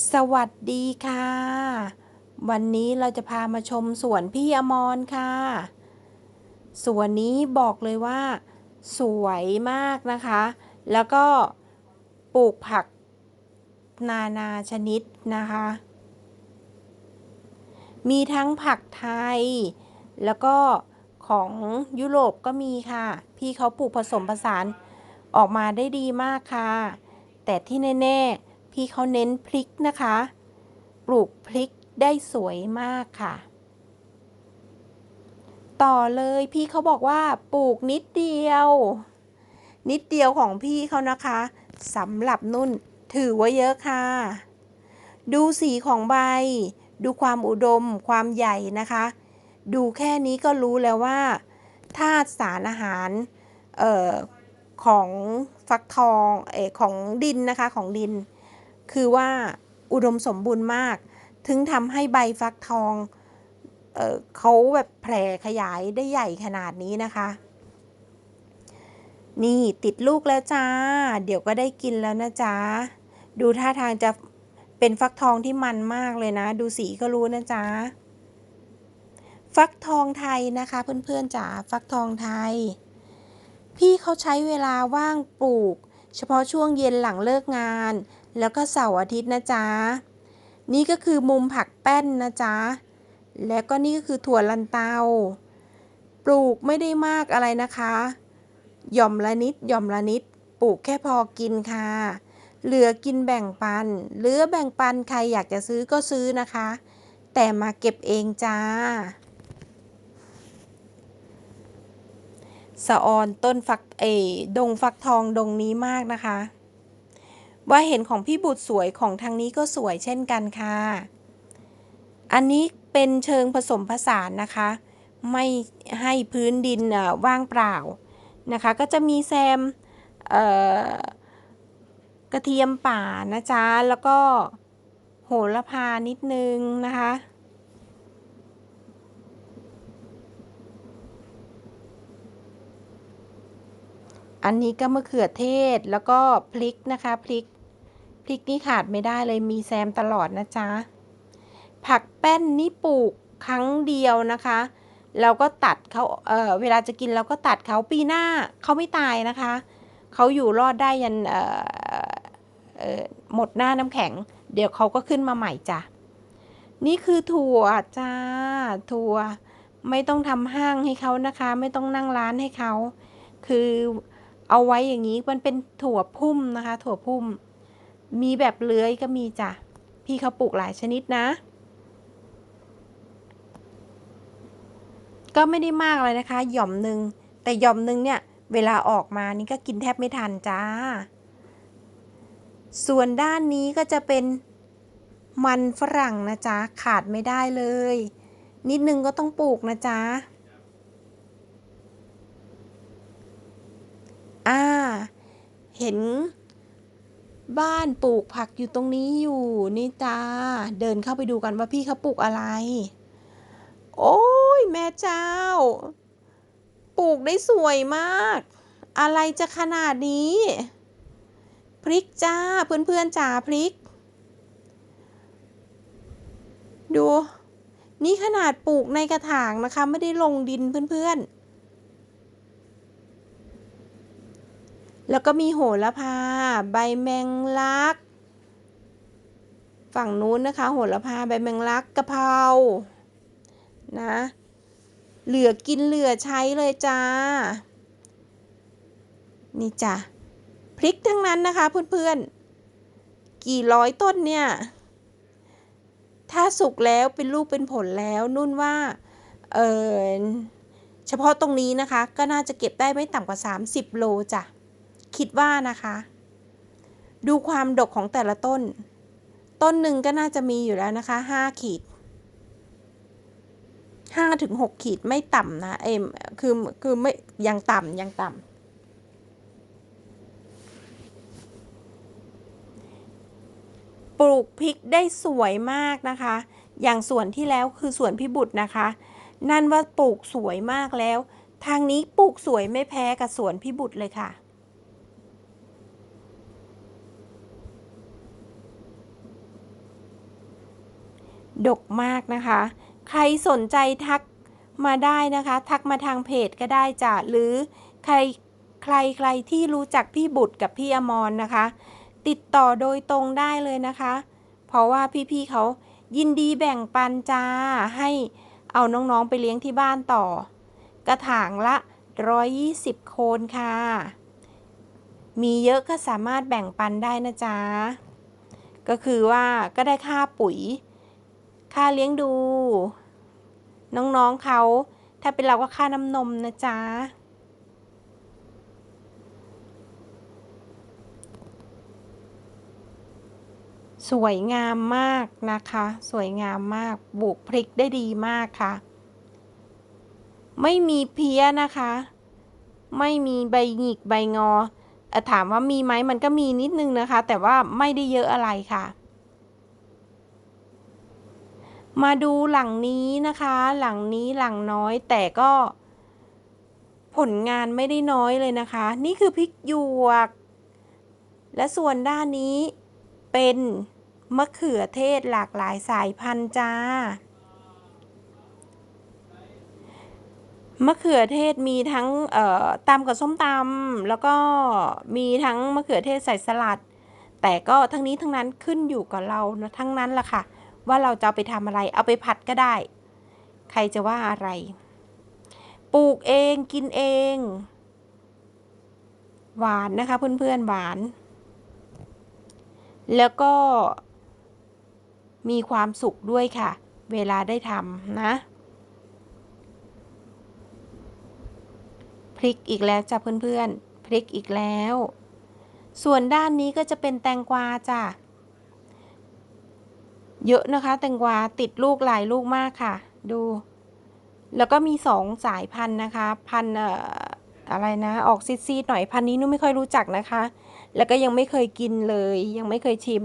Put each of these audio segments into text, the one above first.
สวัสดีค่ะ วันนี้เราจะพามาชมสวนพี่อมรค่ะ สวนนี้บอกเลยว่า สวยมากนะคะ แล้วก็ปลูกผักนานาชนิดนะคะ มีทั้งผักไทย แล้วก็ของยุโรปก็มีค่ะ พี่เขาปลูกผสมผสานออกมาได้ดีมากค่ะ แต่ที่แน่ๆ พี่เขาเน้นพริกนะคะ ปลูกพริกได้สวยมากค่ะ ต่อเลยพี่เขาบอกว่าปลูกนิดเดียว นิดเดียวของพี่เขานะคะสำหรับนุ่นถือว่าเยอะค่ะ ดูสีของใบ ดูความอุดม ความใหญ่นะคะ ดูแค่นี้ก็รู้แล้วว่าธาตุสารอาหารออของฟักทองเออของดินนะคะของดิน คือว่าอุดมสมบูรณ์มาก ถึงทำให้ใบฟักทองเออเขาแบบแผ่ขยายได้ใหญ่ขนาดนี้นะคะ นี่ติดลูกแล้วจ้า เดี๋ยวก็ได้กินแล้วนะจ๊ะ ดูท่าทางจะเป็นฟักทองที่มันมากเลยนะ ดูสีก็รู้นะจ๊ะ ฟักทองไทยนะคะ เพื่อนๆจ๋าฟักทองไทย พี่เขาใช้เวลาว่างปลูก เฉพาะช่วงเย็นหลังเลิกงาน แล้วก็เสาร์อาทิตย์นะจ๊ะ นี่ก็คือมุมผักแป้นนะจ๊ะ แล้วก็นี่ก็คือถั่วลันเตา ปลูกไม่ได้มากอะไรนะคะ หย่อมละนิดหย่อมละนิด ปลูกแค่พอกินค่ะ เหลือกินแบ่งปัน เหลือแบ่งปันใครอยากจะซื้อก็ซื้อนะคะ แต่มาเก็บเองจ้าสะออนต้นฟักเออดงฟักทองดงนี้มากนะคะ ว่าเห็นของพี่บุตรสวยของทางนี้ก็สวยเช่นกันค่ะ อันนี้เป็นเชิงผสมผสานนะคะ ไม่ให้พื้นดินว่างเปล่านะคะ ก็จะมีแซมกระเทียมป่านะจ๊ะ แล้วก็โหระพานิดนึงนะคะ อันนี้ก็มะเขือเทศแล้วก็พริกนะคะพริก พริกนี่ขาดไม่ได้เลยมีแซมตลอดนะจ๊ะ ผักแป้นนี่ปลูกครั้งเดียวนะคะ เราก็ตัดเขาเเวลาจะกินเราก็ตัดเขาปีหน้าเขาไม่ตายนะคะ เขาอยู่รอดได้ยันหมดหน้าน้ำแข็ง เดี๋ยวเขาก็ขึ้นมาใหม่จ้ะ นี่คือถั่วจ้า ถั่วไม่ต้องทำห้างให้เขานะคะ ไม่ต้องนั่งร้านให้เขา คือเอาไว้อย่างนี้มันเป็นถั่วพุ่มนะคะ ถั่วพุ่ม มีแบบเลื้อยก็มีจ้ะ พี่เขาปลูกหลายชนิดนะ ก็ไม่ได้มากเลยนะคะ หย่อมหนึ่งแต่หย่อมหนึ่งเนี่ย เวลาออกมานี่ก็กินแทบไม่ทันจ้า ส่วนด้านนี้ก็จะเป็นมันฝรั่งนะจ๊ะ ขาดไม่ได้เลย นิดนึงก็ต้องปลูกนะจ๊ะอ่า เห็น บ้านปลูกผักอยู่ตรงนี้อยู่นี่จ้า เดินเข้าไปดูกันว่าพี่เขาปลูกอะไร โอ้ยแม่เจ้า ปลูกได้สวยมาก อะไรจะขนาดนี้ พริกจ้าเพื่อนๆจ้าพริก ดู นี่ขนาดปลูกในกระถางนะคะ ไม่ได้ลงดินเพื่อนๆ แล้วก็มีโหระพา ใบแมงลัก ฝั่งนู้นนะคะ โหระพาใบแมงลักกะเพรานะเหลือกินเหลือใช้เลยจ้า นี่จ้ะพริกทั้งนั้นนะคะเพื่อนๆ กี่ร้อยต้นเนี่ย ถ้าสุกแล้วเป็นลูกเป็นผลแล้วนุ่นว่าเออเฉพาะตรงนี้นะคะ ก็น่าจะเก็บได้ไม่ต่ำกว่า 30 โลจ้ะ คิดว่านะคะ ดูความดกของแต่ละต้น ต้นหนึ่งก็น่าจะมีอยู่แล้วนะคะ5ขีดห้าถึงหกขีดไม่ต่ำนะเอ็มคือคือไม่ยังต่ำยังต่ำปลูกพริกได้สวยมากนะคะ อย่างสวนที่แล้วคือสวนพิบุตรนะคะ นั่นว่าปลูกสวยมากแล้ว ทางนี้ปลูกสวยไม่แพ้กับสวนพิบุตรเลยค่ะ ดกมากนะคะ ใครสนใจทักมาได้นะคะ ทักมาทางเพจก็ได้จ้ะหรือใครใครใครที่รู้จักพี่บุตรกับพี่อมรนนะคะ ติดต่อโดยตรงได้เลยนะคะ เพราะว่าพี่ๆเขายินดีแบ่งปันจ้าให้เอาน้องๆไปเลี้ยงที่บ้านต่อ กระถางละ 120 โคนค่ะ มีเยอะก็สามารถแบ่งปันได้นะจ๊ะก็คือว่าก็ได้ค่าปุ๋ย ค่าเลี้ยงดู น้องๆเขาถ้าเป็นเราก็ค่าน้ำนมนะจ๊ะสวยงามมากนะคะ สวยงามมากบุกพริกได้ดีมากค่ะ ไม่มีเพี้ยนะคะ ไม่มีใบหงิกใบงอเอ่อถามว่ามีไหมมันก็มีนิดนึงนะคะ แต่ว่าไม่ได้เยอะอะไรค่ะ มาดูหลังนี้นะคะ หลังนี้หลังน้อยแต่ก็ ผลงานไม่ได้น้อยเลยนะคะ นี่คือพริกหยวก และส่วนด้านนี้เป็นมะเขือเทศหลากหลายสายพันธุ์จ้ามะเขือเทศมีทั้งตำกับส้มตำแล้วก็มีทั้งมะเขือเทศใส่สลัด แต่ก็ทั้งนี้ทั้งนั้นขึ้นอยู่กับเรานะทั้งนั้นแหละค่ะ ว่าเราจะเอาไปทำอะไร เอาไปผัดก็ได้ ใครจะว่าอะไร ปลูกเองกินเอง หวานนะคะเพื่อนๆหวาน แล้วก็ มีความสุขด้วยค่ะ เวลาได้ทำนะพริกอีกแล้วจ้ะเพื่อนๆพริกอีกแล้ว ส่วนด้านนี้ก็จะเป็นแตงกวาจ้ะ เยอะนะคะแตงกวาติดลูกหลายลูกมากค่ะ ดู แล้วก็มีสองสายพันธุ์นะคะ พันธุ์อะไรนะ ออกซีดๆหน่อยพันธุ์นี้นุ่ไม่ค่อยรู้จักนะคะ แล้วก็ยังไม่เคยกินเลย ยังไม่เคยชิม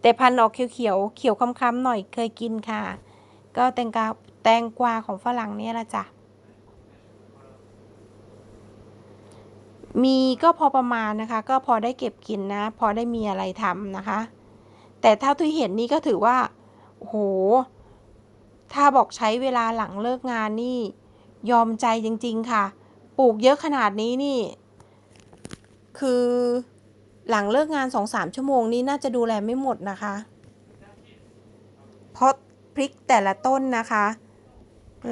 แต่พันธุ์ออกเขียวๆเขียวค้ำๆหน่อยเคยกินค่ะ ก็แตงกวาแตงกวาของฝรั่งเนี่ยละจ้ะมีก็พอประมาณนะคะ ก็พอได้เก็บกินนะ พอได้มีอะไรทำนะคะ แต่เท่าที่เห็นนี่ก็ถือว่าโอ้โห ถ้าบอกใช้เวลาหลังเลิกงานนี่ ยอมใจจริง ๆ ค่ะ ปลูกเยอะขนาดนี้นี่ คือหลังเลิกงานสองสามชั่วโมงนี้น่าจะดูแลไม่หมดนะคะ เพราะพริกแต่ละต้นนะคะ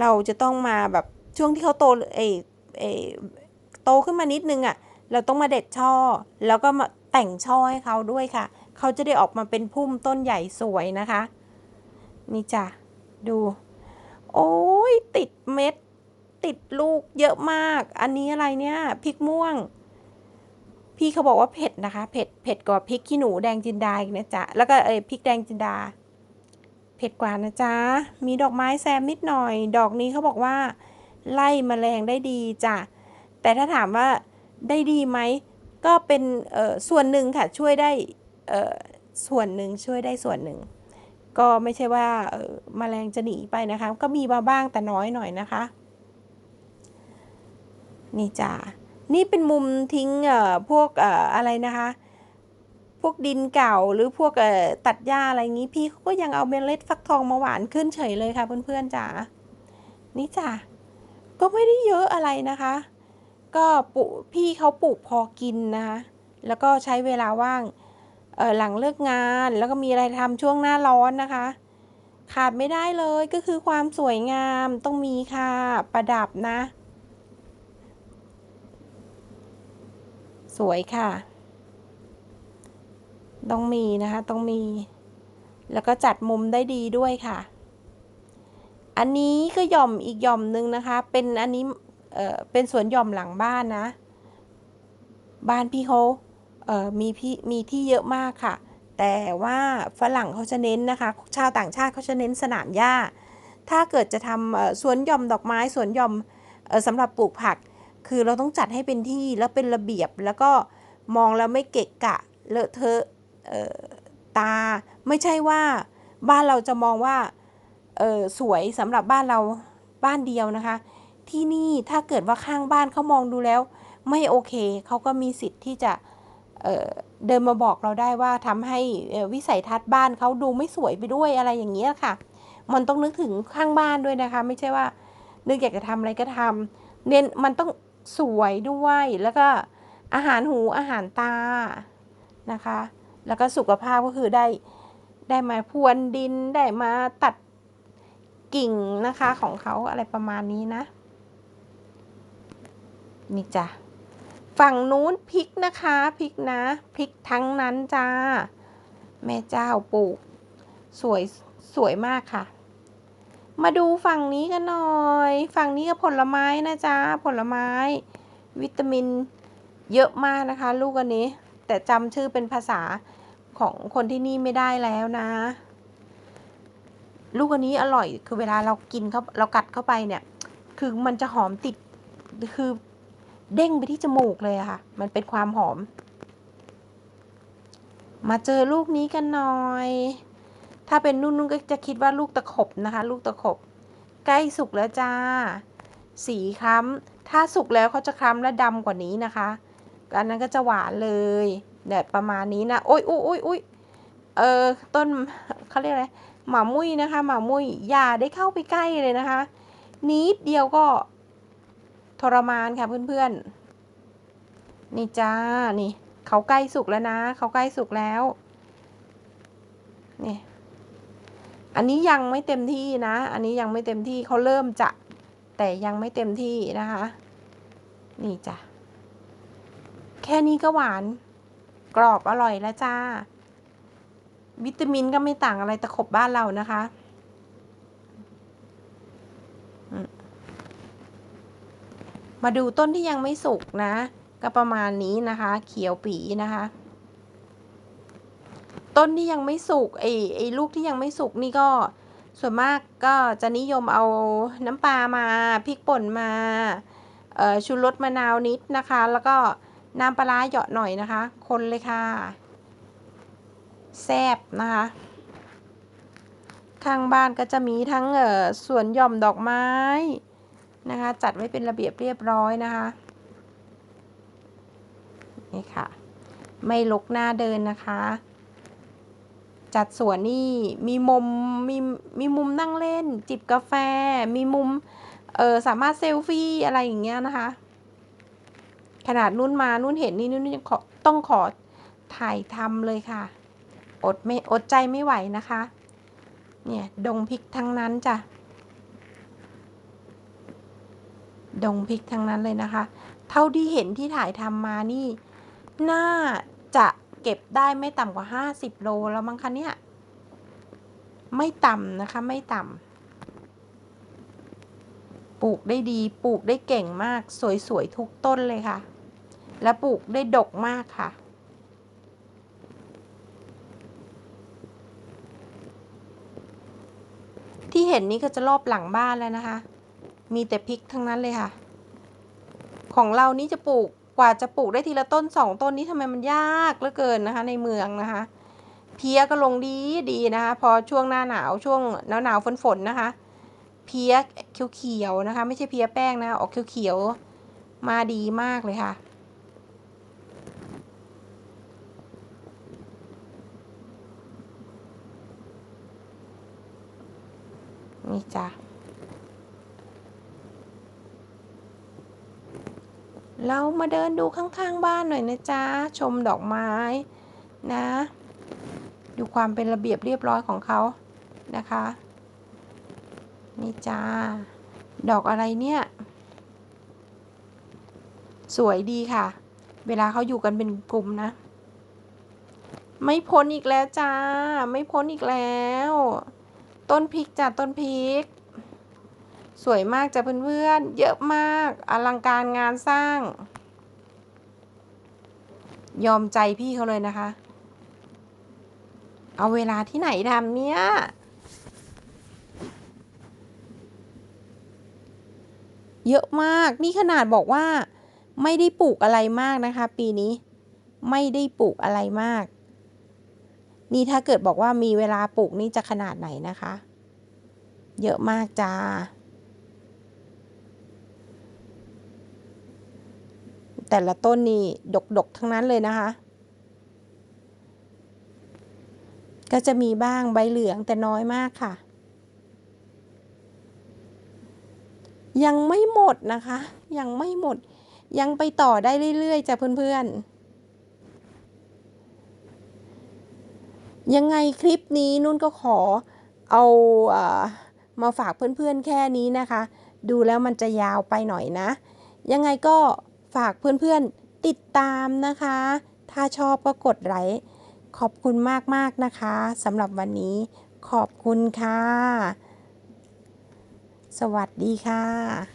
เราจะต้องมาแบบช่วงที่เขาโตเอเออโตขึ้นมานิดนึงอะ่ะ เราต้องมาเด็ดช่อ แล้วก็มาแต่งช่อให้เขาด้วยค่ะ เขาจะได้ออกมาเป็นพุ่มต้นใหญ่สวยนะคะ นี่จ้ะ ดู โอ้ยติดเม็ด ติดลูกเยอะมาก อันนี้อะไรเนี่ยพริกม่วง พี่เขาบอกว่าเผ็ดนะคะ เผ็ดเผ็ดกว่าพริกขี้หนูแดงจินดาอีกนะจ๊ะ แล้วก็เออพริกแดงจินดา เผ็ดกว่านะจ๊ะ มีดอกไม้แซมนิดหน่อย ดอกนี้เขาบอกว่า ไล่มแมลงได้ดีจ้ะ แต่ถ้าถามว่าได้ดีไหมก็เป็นเอ่อส่วนหนึ่งค่ะช่วยได้ ส่วนหนึ่งช่วยได้ส่วนหนึ่ง ก็ไม่ใช่ว่าเอ่อมแมลงจะหนีไปนะคะ ก็มีมาบ้างแต่น้อยหน่อยนะคะ นี่จ้ะนี่เป็นมุมทิ้งพวกออะไรนะคะ พวกดินเก่าหรือพวกตัดหญ้าอะไรงี้พี่เขาก็ยังเอาเมล็ดฟักทองมาหวานขึ้นเฉยเลยค่ะเพื่อนๆจ๋านี่จ้ะก็ไม่ได้เยอะอะไรนะคะ ก็ปลูกพี่เขาปลูกพอกินนะคะ แล้วก็ใช้เวลาว่าง หลังเลิกงานแล้วก็มีอะไรทำช่วงหน้าร้อนนะคะ ขาดไม่ได้เลยก็คือความสวยงามต้องมีค่ะประดับนะ สวยค่ะ ต้องมีนะคะต้องมี แล้วก็จัดมุมได้ดีด้วยค่ะ อันนี้ก็หย่อมอีกหย่อมหนึ่งนะคะ เป็นอันนี้เออเป็นสวนหย่อมหลังบ้านนะ บ้านพี่เขา มีพี่มีที่เยอะมากค่ะ แต่ว่าฝรั่งเขาจะเน้นนะคะ ชาวต่างชาติเขาจะเน้นสนามหญ้า ถ้าเกิดจะทำสวนหย่อมดอกไม้สวนหย่อมสำหรับปลูกผัก คือเราต้องจัดให้เป็นที่แล้วเป็นระเบียบแล้วก็มองแล้วไม่เกะกะเลอะเทอะตา ไม่ใช่ว่าบ้านเราจะมองว่าสวยสำหรับบ้านเราบ้านเดียวนะคะ ที่นี่ถ้าเกิดว่าข้างบ้านเขามองดูแล้ว ไม่โอเคเขาก็มีสิทธิ์ที่จะ เดินมาบอกเราได้ว่าทำให้วิสัยทัศน์บ้านเขาดูไม่สวยไปด้วยอะไรอย่างเงี้ยค่ะ มันต้องนึกถึงข้างบ้านด้วยนะคะ ไม่ใช่ว่านึกอยากจะทำอะไรก็ทำเน้นมันต้องสวยด้วยแล้วก็อาหารหูอาหารตานะคะ แล้วก็สุขภาพก็คือได้ได้มาพรวนดินได้มาตัดกิ่งนะคะของเขาอะไรประมาณนี้นะ นี่จ้ะ ฝั่งนู้นพริกนะคะพริกนะพริกทั้งนั้นจ้า แม่เจ้าปลูก สวยสวยมากค่ะ มาดูฝั่งนี้กันหน่อย ฝั่งนี้ก็ผลไม้นะจ๊ะผลไม้ วิตามินเยอะมากนะคะ ลูกอันนี้ แต่จำชื่อเป็นภาษาของคนที่นี่ไม่ได้แล้วนะ ลูกอันนี้อร่อยคือเวลาเรากินเขาเรากัดเข้าไปเนี่ย คือมันจะหอมติดคือ เด้งไปที่จมูกเลยค่ะ มันเป็นความหอม มาเจอลูกนี้กันหน่อย ถ้าเป็นนุ่นๆก็จะคิดว่าลูกตะขบนะคะ ลูกตะขบ ใกล้สุกแล้วจ้า สีคล้ำ ถ้าสุกแล้วเขาจะคล้ำและดำกว่านี้นะคะ อันนั้นก็จะหวานเลยแบบประมาณนี้นะ โอ้ยอุ้ยอุ้ยอุ้ยเออต้นเขาเรียกอะไรหมามุ้ยนะคะ หมามุ้ยอย่าได้เข้าไปใกล้เลยนะคะ นิดเดียวก็ ทรมานค่ะเพื่อนๆ นี่จ้า นี่ เขาใกล้สุกแล้วนะ เขาใกล้สุกแล้ว นี่ อันนี้ยังไม่เต็มที่นะ อันนี้ยังไม่เต็มที่เขาเริ่มจะ แต่ยังไม่เต็มที่นะคะ นี่จ้ะ แค่นี้ก็หวาน กรอบอร่อยแล้วจ้า วิตามินก็ไม่ต่างอะไรตะขบบ้านเรานะคะอืม มาดูต้นที่ยังไม่สุกนะ ก็ประมาณนี้นะคะ เขียวปีนะคะ ต้นที่ยังไม่สุกไอ้ไอ้ลูกที่ยังไม่สุกนี่ก็ส่วนมากก็จะนิยมเอาน้ำปลามาพริกป่นมาชูรสมะนาวนิดนะคะ แล้วก็น้ำปลาร้าเหยาะหน่อยนะคะ คนเลยค่ะแซบนะคะ ข้างบ้านก็จะมีทั้งสวนหย่อมดอกไม้ นะคะ จัดไว้เป็นระเบียบเรียบร้อยนะคะ นี่ค่ะ ไม่ลกหน้าเดินนะคะ จัดสวนนี่มีมุมมีมีมุมนั่งเล่น จิบกาแฟ มีมุมเออสามารถเซลฟี่อะไรอย่างเงี้ยนะคะ ขนาดนุ่นมานุ่นเห็นนี่นุ่นยังขอต้องขอถ่ายทำเลยค่ะ อดไม่อดใจไม่ไหวนะคะ เนี่ย ดงพริกทั้งนั้นจ้ะ ดงพริกทั้งนั้นเลยนะคะ เท่าที่เห็นที่ถ่ายทำมานี่ น่าจะเก็บได้ไม่ต่ำกว่าห้าสิบโลแล้วมั้งคะเนี่ย ไม่ต่ำนะคะไม่ต่ำปลูกได้ดีปลูกได้เก่งมาก สวยๆทุกต้นเลยค่ะ และปลูกได้ดกมากค่ะที่เห็นนี้ก็จะรอบหลังบ้านแล้วนะคะ มีแต่พริกทั้งนั้นเลยค่ะ ของเรานี่จะปลูกกว่าจะปลูกได้ทีละต้นสองต้นนี้ทำไมมันยากเหลือเกินนะคะ ในเมืองนะคะ เพี้ยก็ลงดีดีนะคะ พอช่วงหน้าหนาวช่วงหนาวหนาวฝนฝนนะคะ เพี้ยเขียวๆนะคะ ไม่ใช่เพี้ยแป้งนะออกเขียวๆมาดีมากเลยค่ะนี่จ้ะ เรามาเดินดูข้างๆบ้านหน่อยนะจ๊ะ ชมดอกไม้นะ ดูความเป็นระเบียบเรียบร้อยของเขานะคะ นี่จ้า ดอกอะไรเนี่ย สวยดีค่ะ เวลาเขาอยู่กันเป็นกลุ่มนะ ไม่พ้นอีกแล้วจ้า ไม่พ้นอีกแล้ว ต้นพริกจ้ะต้นพริก สวยมากจ้ะเพื่อนๆ เยอะมาก อลังการงานสร้าง ยอมใจพี่เขาเลยนะคะ เอาเวลาที่ไหนทำเนี่ย เยอะมาก นี่ขนาดบอกว่า ไม่ได้ปลูกอะไรมากนะคะ ปีนี้ ไม่ได้ปลูกอะไรมาก นี่ถ้าเกิดบอกว่ามีเวลาปลูกนี่จะขนาดไหนนะคะ เยอะมากจ้า แต่ละต้นนี่ดกๆ ทั้งนั้นเลยนะคะ ก็จะมีบ้างใบเหลืองแต่น้อยมากค่ะ ยังไม่หมดนะคะ ยังไม่หมด ยังไปต่อได้เรื่อยๆจ้ะเพื่อนๆยังไงคลิปนี้นุ่นก็ขอเอาเออมาฝากเพื่อนๆแค่นี้นะคะ ดูแล้วมันจะยาวไปหน่อยนะ ยังไงก็ ฝากเพื่อนๆติดตามนะคะ ถ้าชอบก็กดไลค์ขอบคุณมากๆนะคะสำหรับวันนี้ขอบคุณค่ะ สวัสดีค่ะ